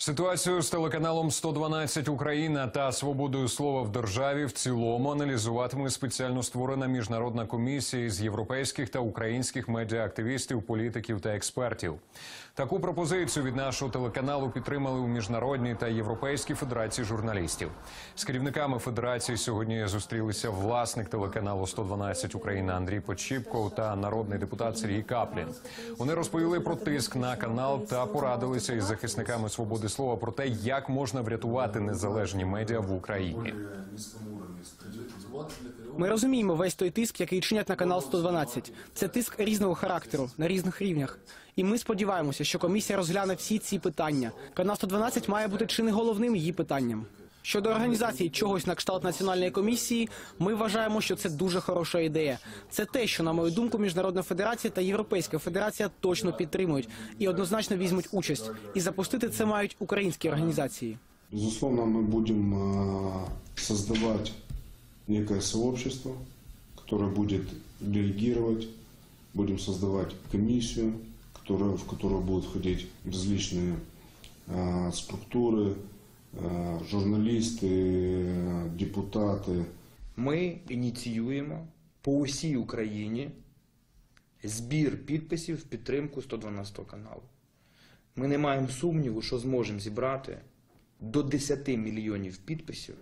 Ситуацію з телеканалом 112 Україна та свободою слова в державі в цілому аналізуватиме спеціально створена міжнародна комісія з європейських та українських медіаактивістів, політиків та експертів. Таку пропозицію від нашого телеканалу підтримали у міжнародній та європейській федерації журналістів. З керівниками федерації сьогодні зустрілися власник телеканалу 112 Україна Андрій Почіпков та народний депутат Сергій Каплін. Вони розповіли про тиск на канал та порадилися із захисниками свободи слова про те, як можна врятувати незалежні медіа в Україні. Ми розуміємо весь той тиск, який чинять на канал 112. Це тиск різного характеру на різних рівнях. І ми сподіваємося, що комісія розгляне всі ці питання. Канал 112 має бути чи не головним її питанням. Щодо організації чогось на кшталт національної комісії, ми вважаємо, що це дуже хороша ідея. Це те, що на мою думку, міжнародна федерація та європейська федерація точно підтримують і однозначно візьмуть участь. І запустити це мають українські організації. Безусловно, мы будем э, создавать некое сообщество, которое будет делегировать, будем создавать комиссию, которая, в которую будут входить различные э, структуры, э, журналисты, э, депутаты, Ми ініціюємо по усій Україні збір підписів в підтримку 112 каналу. Ми не маємо сумніву, що зможемо зібрати до 10 мільйонів підписів